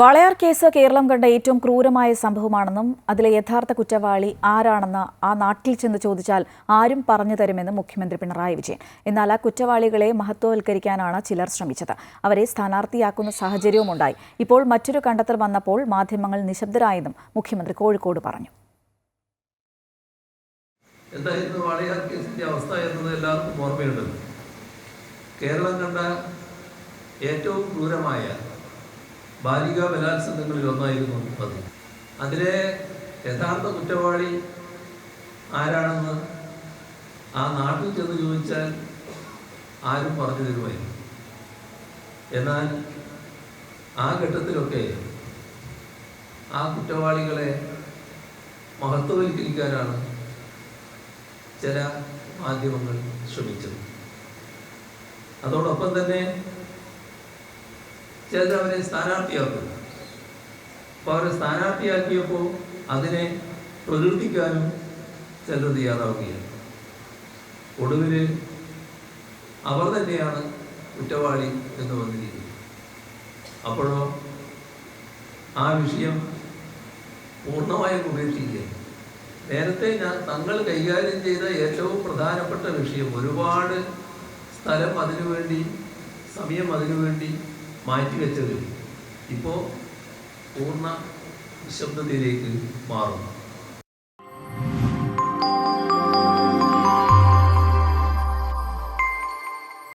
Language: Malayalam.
വാളയാർ കേസ് കേരളം കണ്ട ഏറ്റവും ക്രൂരമായ സംഭവമാണെന്നും അതിലെ യഥാർത്ഥ കുറ്റവാളി ആരാണെന്ന് ആ നാട്ടിൽ ചെന്ന് ചോദിച്ചാൽ ആരും പറഞ്ഞു തരുമെന്നും മുഖ്യമന്ത്രി പിണറായി വിജയൻ. എന്നാൽ ആ കുറ്റവാളികളെ മഹത്വവൽക്കരിക്കാനാണ് ചിലർ ശ്രമിച്ചത്. അവരെ സ്ഥാനാർത്ഥിയാക്കുന്ന സാഹചര്യവുമുണ്ടായി. ഇപ്പോൾ മറ്റൊരു കണ്ടെത്തൽ വന്നപ്പോൾ മാധ്യമങ്ങൾ നിശബ്ദരായെന്നും മുഖ്യമന്ത്രി കോഴിക്കോട് പറഞ്ഞു. എന്തായിരുന്നു കേസിന്റെ അവസ്ഥ എല്ലാവർക്കും കേരളം കണ്ട ഏറ്റവും ക്രൂരമായ ബാലിക ബലാത്സംഗങ്ങളിൽ ഒന്നായിരുന്നു പതി അതിലെ യഥാർത്ഥ കുറ്റവാളി ആരാണെന്ന് ആ നാട്ടിൽ ചെന്ന് ചോദിച്ചാൽ ആരും പറഞ്ഞു തരുമായിരുന്നു എന്നാൽ ആ ഘട്ടത്തിലൊക്കെ ആ കുറ്റവാളികളെ മഹത്വവൽക്കരിക്കാനാണ് ചില മാധ്യമങ്ങൾ ശ്രമിച്ചത്. അതോടൊപ്പം തന്നെ ചിലർ അവരെ സ്ഥാനാർത്ഥിയാക്കും. അപ്പോൾ അവരെ സ്ഥാനാർത്ഥിയാക്കിയപ്പോൾ അതിനെ പ്രകീർത്തിക്കാനും ചിലർ തയ്യാറാവുകയാണ് ഒടുവിൽ അവർ തന്നെയാണ് കുറ്റവാളി എന്ന് വന്നിരിക്കുന്നത്. അപ്പോഴോ ആ വിഷയം പൂർണമായും ഉപേക്ഷിക്കുകയാണ് നേരത്തെ ഞാൻ തങ്ങൾ കൈകാര്യം ചെയ്ത ഏറ്റവും പ്രധാനപ്പെട്ട വിഷയം ഒരുപാട് സ്ഥലം അതിനുവേണ്ടി സമയം അതിനുവേണ്ടി മാറ്റിവെച്ചത് ഇപ്പോൾ പൂർണ നിശബ്ദതയിലേക്ക് മാറുന്നു.